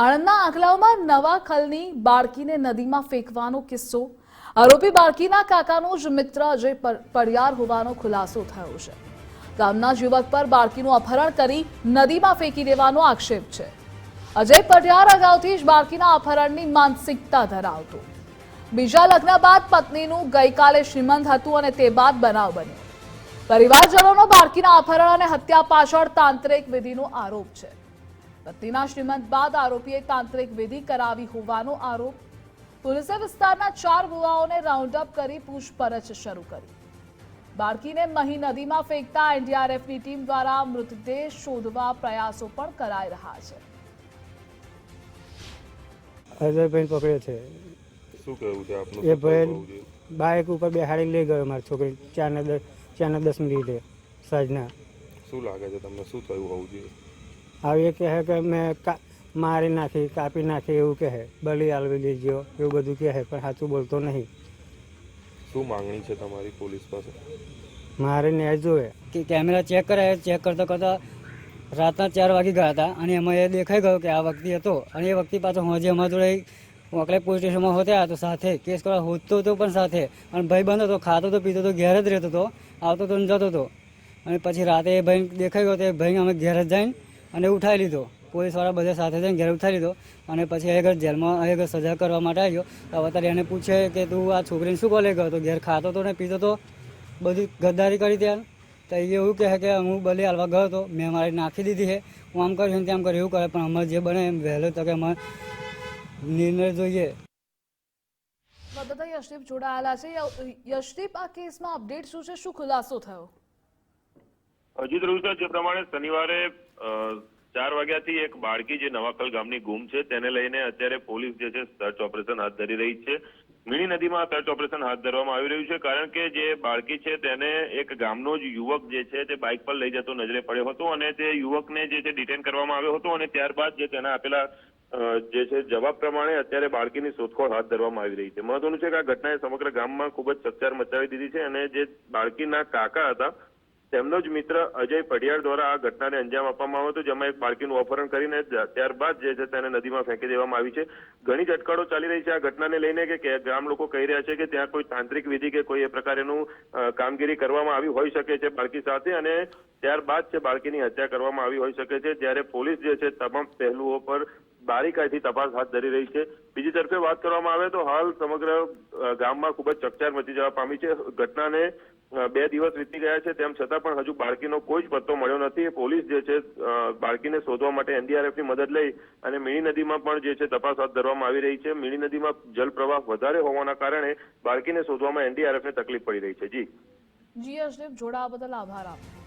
આણંદના આંકલાવમાં નવા ખલની બાળકીને નદીમાં ફેંકવાનો કિસ્સો. આરોપી બાળકીના કાકાનો જ મિત્ર અજય પરિયાર હોવાનો ખુલાસો થયો છે. ગામના યુવક પર બાળકીનું અપહરણ કરી નદીમાં ફેંકી દેવાનો આક્ષેપ છે. અજય પડિયાર અગાઉથી જ બાળકીના અપહરણની માનસિકતા ધરાવતો. બીજા લગ્ન બાદ પત્નીનું ગઈકાલે શ્રીમંત હતું અને તે બાદ બનાવ બન્યો. પરિવારજનોનો બાળકીના અપહરણ અને હત્યા પાછળ તાંત્રિક વિધિનો આરોપ છે. પત્નીના શ્રીમંત બાદ આરોપીએ તાંત્રિક વિધિ કરાવી હોવાનો આરોપ. પોલીસે વિસ્તારના ચાર ગુવાઓને રાઉન્ડઅપ કરી પૂછપરછ શરૂ કરી. બાળકીને મહી નદીમાં ફેંકતા એનડીઆરએફની ટીમ દ્વારા મૃતદેહ શોધવા પ્રયાસો પણ કરાઈ રહ્યા છે. અજયભાઈ પકડ્યો છે. શું કહેવું છે આપનું? એ ભાઈ બાઇક ઉપર બેહાડી લઈ ગયો મારી છોકરી. ચારને દસ ચારને દસ મિનિટે. સાંજના. શું લાગે છે તમને? શું થયું હોવું જોઈએ? હવે એ કહે કે મેં મારી નાખી કાપી નાખી એવું કહે બલી આલવી લેજો એવું બધું કહે પણ સાચું બોલતો નહીં શું માંગણી છે તમારી પોલીસ પાસે? મારે ન્યાય જોવે કે કેમેરા ચેક કરાય ચેક કરતા કરતા રાતના ચાર વાગી ગયા હતા અને એમાં એ દેખાઈ ગયો કે આ વ્યક્તિ હતો અને એ વ્યક્તિ પાછો હું જે અમારા જોડે વાંકલે પોલીસ સ્ટેશનમાં હોતા તો સાથે કેસ કરવા હોતો હતો પણ સાથે અને ભાઈ બંધ હતો ખાતો તો પીતો તો ઘેર જ રહેતો હતો આવતો તો ને જતો હતો. અને પછી રાતે એ ભાઈ દેખાઈ ગયો તો એ ભાઈ અમે ઘેર જ જઈને અને ઉઠાવી લીધો. પોલીસવાળા બધા સાથે જઈને ઘેર ઉઠાવી લીધો અને પછી આગળ જેલમાં આગળ સજા કરવા માટે આવ્યો તો અત્યારે એને પૂછે કે તું આ છોકરીને શું બોલે ગયો તો ઘેર ખાતો તો ને પીતો તો? બધી ગદ્દારી કરી ત્યાં તો એ એવું કહે કે હું બલી હાલવા ગયો હતો. મેં મારી નાખી દીધી છે. હું આમ કર્યું તેમ કર્યું એવું કરે. પણ અમારે જે બને એમ વહેલો તકે અમારે નિર્ણય જોઈએ. મદદ યશદીપ જોડાયેલા છે. યશદીપ આ કેસમાં અપડેટ શું છે? શું ખુલાસો થયો? અજીત રહ્યું જે પ્રમાણે શનિવારે ચાર વાગ્યાથી એક બાળકી જે નવાકલ ગામની ગુમ છે, તેને લઈને અત્યારે પોલીસ જે છે સર્ચ ઓપરેશન હાથ ધરી રહી છે. મીણી નદીમાં સર્ચ ઓપરેશન હાથ ધરવામાં આવી રહ્યું છે, કારણ કે જે બાળકી છે તેને એક ગામનો જ યુવક જે છે તે બાઇક પર લઈ જતો નજરે પડ્યો હતો અને તે યુવકને જે છે ડિટેન કરવામાં આવ્યો હતો અને ત્યારબાદ જે તેના આપેલા જે છે જવાબ પ્રમાણે અત્યારે બાળકીની શોધખોળ હાથ ધરવામાં આવી રહી છે. મહત્વનું છે કે આ ઘટનાએ સમગ્ર ગામમાં ખૂબ જ ચકચાર મચાવી દીધી છે અને જે બાળકીના કાકા હતા તેમનો જ મિત્ર અજય પઢિયાર દ્વારા આ ઘટનાને અંજામ આપવામાં આવ્યો હતો જેમાં એક બાળકીનું અપહરણ કરીને ત્યારબાદ જે છે તેને નદીમાં ફેંકી દેવામાં આવી છે. ઘણી જ અટકળો ચાલી રહી છે આ ઘટનાને લઈને કે ગ્રામ લોકો કહી રહ્યા છે કે ત્યાં કોઈ તાંત્રિક વિધિ કે કોઈ એ પ્રકારેનું કામગીરી કરવામાં આવી હોઈ શકે છે બાળકી સાથે અને ત્યારબાદ છે બાળકીની હત્યા કરવામાં આવી હોઈ શકે છે. જ્યારે પોલીસ જે છે તમામ પહેલુઓ પર બારીકાઈથી તપાસ હાથ ધરી રહી છે. બીજી તરફે વાત કરવામાં આવે તો હાલ સમગ્ર ગામમાં ખૂબ જ ચકચાર મચી જવા પામી છે. ઘટનાને બે દિવસ વીતી ગયા છે તેમ છતાં પણ હજુ બાળકીનો કોઈ જ પત્તો મળ્યો નથી. પોલીસ જે છે બાળકીને શોધવા માટે એનડીઆરએફની મદદ લઈ અને મીણી નદીમાં પણ જે છે તપાસ હાથ ધરવામાં આવી રહી છે. મીણી નદીમાં જલપ્રવાહ વધારે હોવાના કારણે બાળકીને શોધવામાં એનડીઆરએફને તકલીફ પડી રહી છે. જી. જી અશરીફ જોડાવા બદલ આભાર આપનો.